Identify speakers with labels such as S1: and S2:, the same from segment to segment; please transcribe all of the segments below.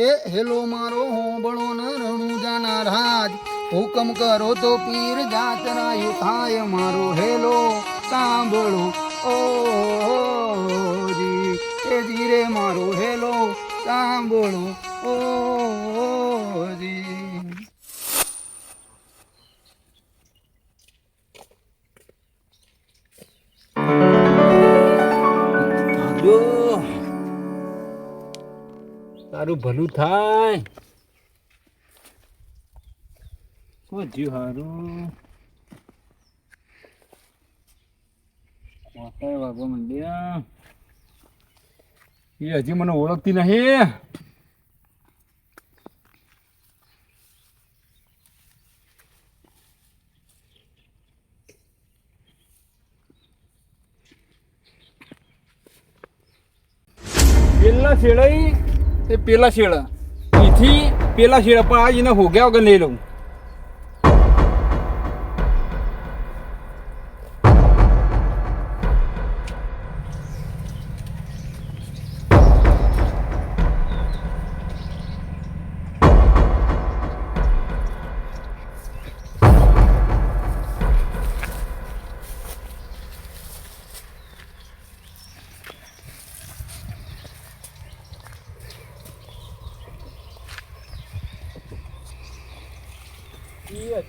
S1: એ hello મારો હોબળો ન રણુજાના રાજ. હુકમ કરો તો પીર જાતરાયું થાય મારો. હેલો, સાંભળો. ઓ
S2: તારું ભલું થાય. માંડ્યા. એ હજી મને ઓળખતી નહીં. પેલા તે પેલા શેડા એથી પેલા શેડા પણ આજ એને હોગ્યા વગર લઈ લઉં.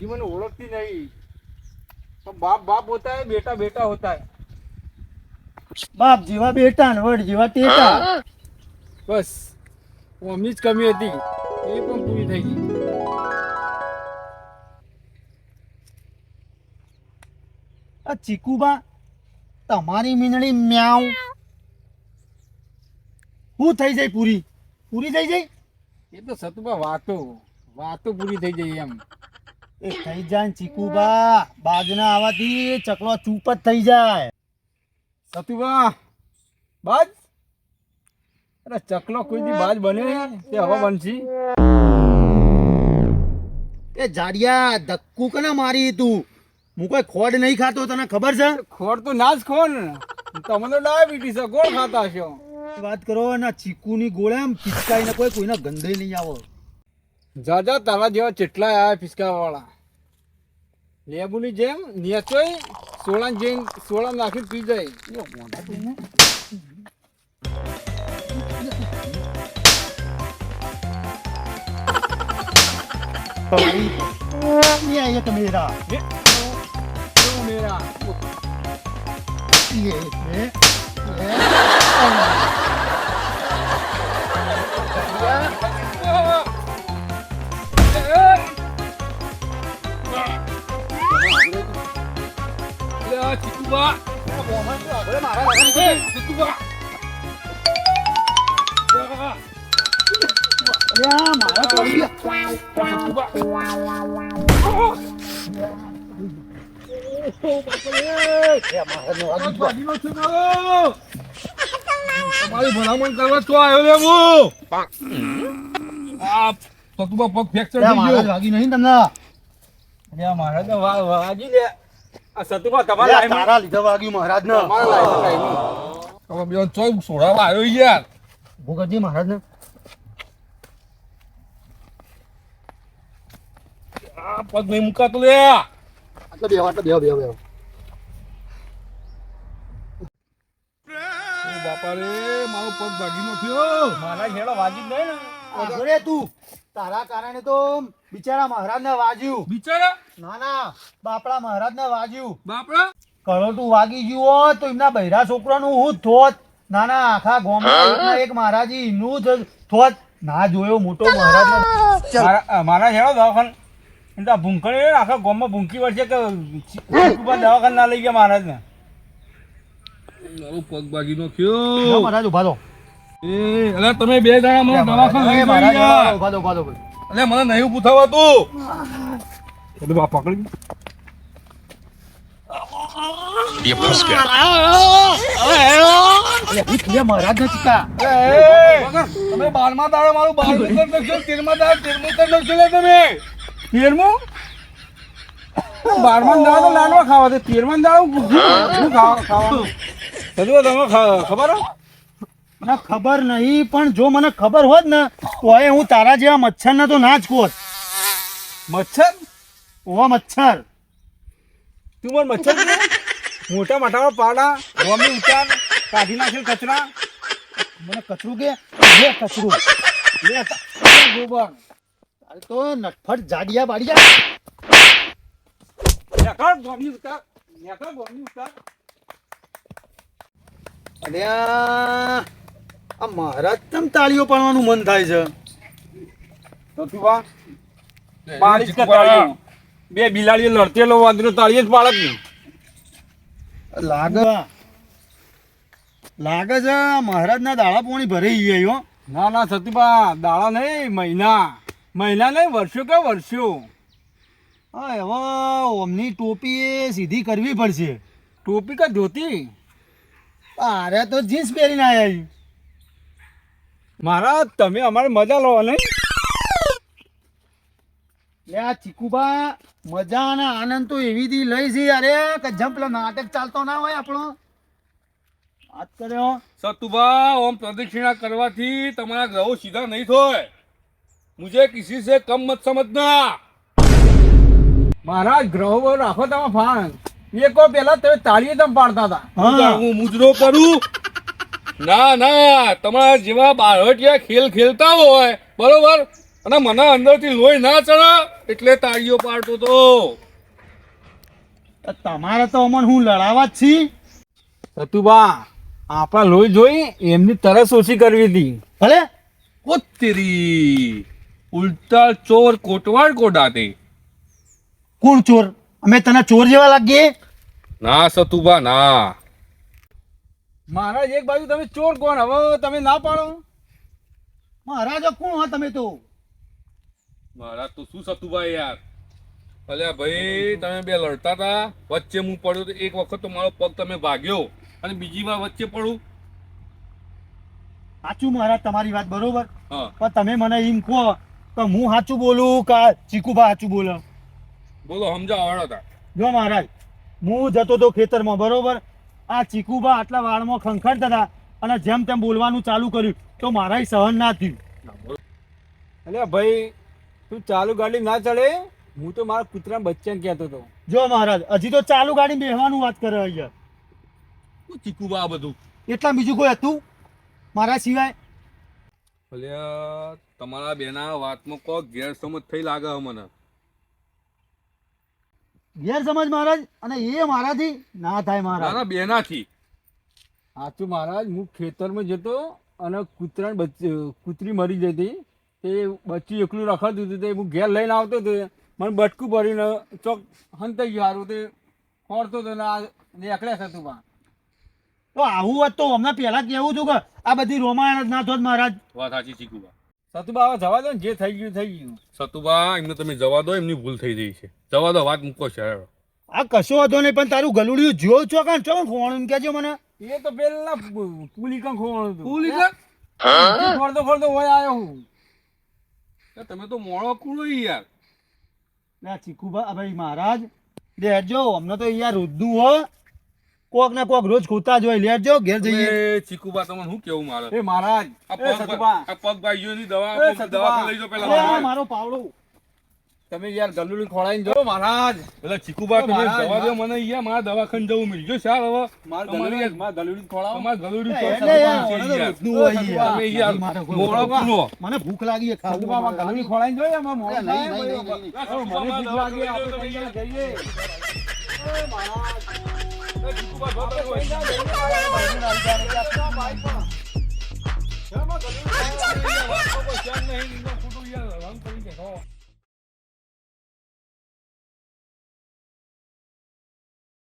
S2: એ મને ઓળખતી નહીં. તો બાપ બાપ હોતા હે બેટા બેટા હોતા હે
S1: બાપ જેવા બેટા ને વડ જેવા ટેટા.
S2: બસ. મમ્મી જ કમી હતી. એ પણ પૂરી થઈ ગઈ.
S1: આ ચીકુબા તમારી મીંડળી મ્યાઉ. હું થઈ જાય પૂરી? પૂરી થઈ જાય
S2: એ તો સતુબા વાતો વાતો પૂરી થઈ જાય એમ.
S1: એ થઈ જાય ને ચીકુબા. બાજના આવવાથી ચકલો ચૂપ જ થઈ જાય.
S2: સતુબા બાજ? અરે ચકલો કોઈ દી બાજ બને? નહીં તે હવે બનશી.
S1: એ જાડિયા ધક્કુ કને મારી તું? હું કોઈ ખોડ નહીં ખાતો તને ખબર છે?
S2: ખોડ તો ના જ ખો ને. તમે તો ડાયાબિટીસ છે ગોળ ખાતા છો?
S1: વાત કરો ના ચીકુની ગોળે આમ પિચકાઈને કોઈ કોઈના ગંધે નહીં આવો.
S2: જાજા તારા જેવા કેટલા આવ્યા ફિસકાવાળા લેબુની જેમ નેચોય સોળા જેમ સોળા નાખી પી જાય.
S1: Mira,
S2: ya આ ચીકુબા. એ, ચીકુબા. આ,
S1: અલ્યા, મારા પડી ગયા.
S2: ચીકુબા.
S1: એ મારા નો
S2: આ
S1: વાગી ગયો.
S2: ભાગીનો છે મારો. તમારી ભલામણ કરવા તો આવ્યો લે હું આ ચીકુબા પગ ફ્રેક્ચર થઈ ગયો
S1: વાગી નહીં તમને
S2: મારે તો વા- વાગી લે સતુભા તમારા
S1: તારા લીધે વાગ્યું મહારાજ ને
S2: તમારા લાઈનમાં લાઈનમાં. હવે બેન ચોય સોડાવા આવ્યો યાર.
S1: ભૂગતજી મહારાજ ને
S2: પગ નહીં મુકાતો લે.
S1: આટલો બેહો આટલો બેહો બેહો બેહો.
S2: બાપા રે મારો પગ ભાગી નો થયો. મારા હેડો વાગી જ નહીં ને.
S1: તું. તારા કારણે તો બિચારા મહારાજ ને વાજ્યું.
S2: બિચારા?
S1: ના ના બાપડા મહારાજ ને વાજ્યું.
S2: બાપડા?
S1: કરોટું વાગી ગયું હોત તો એમના બૈરા છોકરાનું હું થોત. ના ના આખા ગામમાં એક મહારાજી એમનું જ થોત. ના જોયો મોટો મહારાજ
S2: મારા મારા હેડો દવાખાન? એમ તો આ ભૂંકણી આખા ગામમાં ભૂંકી વળશે કે દવાખાન ના લઈ ગયા મહારાજ ને પગ બાગી નો થયો
S1: મહારાજ ઊભા દો
S2: એ અરે તમે બે જણા મને દવાખાન લઈ
S1: મહારાજ
S2: ગયા
S1: ઉભા દો ઉભા દો
S2: અરે મને નહીં પૂછાવા તું એટલે બા પકડી
S3: ये फंस गया
S1: અલે ભૂત લે મહારાજ ને ચિતા
S2: તમે બારમા દાડે મારું બારમું કરી નાખશો તેરમા દાડે તેરમું કરી નાખશો લે તમે તેરમું બારમા દાડે તો લાડવા ખાવા દે તેરમા દાડે હું શું ખાવા ખાવાનું બધું તમે ખા- ખબર હે?
S1: ના ખબર નહીં પણ જો મને ખબર હોત ને તો હવે હું તારા જેવા મચ્છરને તો ના જ કોત
S2: મચ્છર?
S1: ઓ મચ્છર.
S2: તું મને મચ્છર મોટા મોટા પાડા ગોમી ઉતાર કાઢી નાખેલ કચરા.
S1: મને કચરું કે? લે કચરું.
S2: લે ગોબર.
S1: તારે તો નટફટ જાડિયા બાડિયા.
S2: નેકળ ગોમી ઉતાર નેકળ ગોમી ઉતાર
S1: અરે આ મહારાજ તમ તાળીઓ પાડવાનું મન થાય છે.
S2: તો તું વા પાડી જ તાળીઓ? બે બિલાડીઓ લડતેલો વાંદરો તાળીએ જ પાડત ને.
S1: લાગે લાગે છે મહારાજના દાડા પોણી ભરાઈ ગયા હો.
S2: ના ના સતીબા દાડા નહીં મહિના. મહિના નહીં વર્ષો કે વર્ષો.
S1: હા હવે ઓમની ટોપી એ સીધી કરવી પડશે.
S2: ટોપી કે ધોતી?
S1: અરે તો જીન્સ પહેરીને આવ્યા.
S2: મારા તમે અમારે મજા લો નહીં
S1: લે આ ચીકુબા મજા અને આનંદ તો એવી દી લઈ છે અરે કે જંપલો નાટક ચાલતો ના હોય આપણો. વાત કર્યો
S3: સતુભા ઓમ પ્રદક્ષિણા કરવાથી તમારા ગ્રહો સીધા નહીં થાય. મુજે કિસી સે કમ મત સમજના.
S2: મારા ગ્રહો રાખો તમે ફાણ એક વાર પેલા તમે તાળીએ તમે પાડતા હતા.
S1: હું
S3: મુજરો કરું ના ના તમારા જેવા બાળવટિયા ખેલ ખેલતા હોય બરોબર? અને મને અંદરથી લોહી ના ચડે એટલે તાળીઓ પાડતો તો.
S1: તમારે તો અમન હું લડાવા જ છી.
S2: સતુબા આપણા લોહી જોઈ એમની તરસ ઓછી કરવી હતી.
S1: ભલે?
S3: ઓ તેરી ઉલ્ટા ચોર કોટવાડ કો ડાતે
S1: કોણ ચોર? અમે તને ચોર જેવા લાગીએ?
S3: ના સતુબા ના.
S2: મહારાજ એક બાજુ તમે ચોર કોણ? હવે તમે ના પાડો.
S1: મહારાજ કોણ હા તમે તો?
S3: મહારાજ તો શું સતુભા યાર? અલ્યા ભાઈ તમે બે લડતા હતા વચ્ચે હું પડ્યો તો એક વખત તો મારો પગ તમે ભાગ્યો અને બીજી વાર વચ્ચે પડું.
S1: સાચું મહારાજ તમારી વાત બરોબર.
S3: હા.
S1: પણ તમે મને એમ કહો તો હું સાચું બોલું કે ચીકુભા સાચું બોલો?
S3: બોલો સમજાવ તા.
S1: જો મહારાજ હું જતો હતો ખેતરમાં બરોબર? આ ચીકુબા આટલા વાળમાં ખંખડતા હતા અને જેમ તેમ બોલવાનું ચાલુ કર્યું તો મારાય સહન ના થયું.
S2: અલ્યા ભાઈ તું ચાલુ ગાડી ના ચડે? હું તો મારા કૂતરા બચ્ચાને કહેતો હતો.
S1: જો મહારાજ હજી તો ચાલુ ગાડી બેહવાનું વાત કરે અહીંયા.
S3: શું ચીકુબા આ બધું?
S1: એટલા બીજું કોઈ હતું? મારા સિવાય?
S3: અલ્યા તમારા બેના વાતમાં કોક ગેરસમજ થઈ લાગે મને.
S1: ગેરસમજ મહારાજ અને એ મારાથી ના થાય મહારાજ.
S3: ના બેનાથી.
S2: સાચું મહારાજ હું ખેતરમાં જતો અને કૂતરા કૂતરી મરી જતી તે બચ્ચું એકલું રખડતું હતું તે હું ઘેર લઈને આવતો હતો મને બટકું ભરીને ચોક હંતાઈ ગયો હારું તે ખોરતો હતો ને આ એકડે થતું પા
S1: તો આવું હોત તો હમણાં પહેલાં કેવું હતું કે આ બધી રોમાયણ જ ના થોત મહારાજ.
S3: વાત સાચી ચીકુબા
S2: સતુબા હવે જવા દો ને જે થઈ ગયું થઈ ગયું.
S3: સતુબા એમને તમે જવા દો એમની ભૂલ થઈ ગઈ છે. જવા દો વાત મૂકો છે
S1: આ કશો વાંધો નહીં પણ તારું ગલુડિયું જો છો કાં ચો ખોવાનું કેજો મને.
S2: એ તો પેલા પુલી કંઈ ખોવાનું હતું.
S3: ભૂલી ગયા?
S2: ખોરતો ખોરતો હોય આવ્યો હું.
S3: તમે તો મોડો કુળો યાર.
S1: ના ચીકુબા ભાઈ મહારાજ દેજો અમને તો અહીંયા રોજનું હો. કોક ને કોક રોજ ખોતા જ હોય. લેજો ઘેર જઈએ.
S3: એ ચીકુબા તમને શું કેવું મારે?
S2: એ મહારાજ
S3: આ પગ
S2: સતુબા
S3: આ પગ ભાઈઓની દવા. દવા લઈ જાઓ પેલા
S1: મારો. પાવડો.
S2: તમે યાર ગલુડી ખોળાઈને જો. મહારાજ
S3: એટલે ચીકુબા તમે દવા દો મને યાર મારા દવાખાને જવું મિલજો સાહેબ હવે.
S2: મારા ગલુડી માર ગલુડી ખોળાવો.
S3: તમારે ગલુડી
S1: યાર,
S3: છે
S1: મને
S3: યાર.
S1: યાર.
S3: યાર
S1: મારે ભૂખ લાગી છે. ખાવું
S2: સતુબા માં ગલુડી ખોળાઈને જો એમાં મોડું
S1: નહીં,
S2: મને ભૂખ લાગી આપણે જઈએ. એ મહારાજ નહીં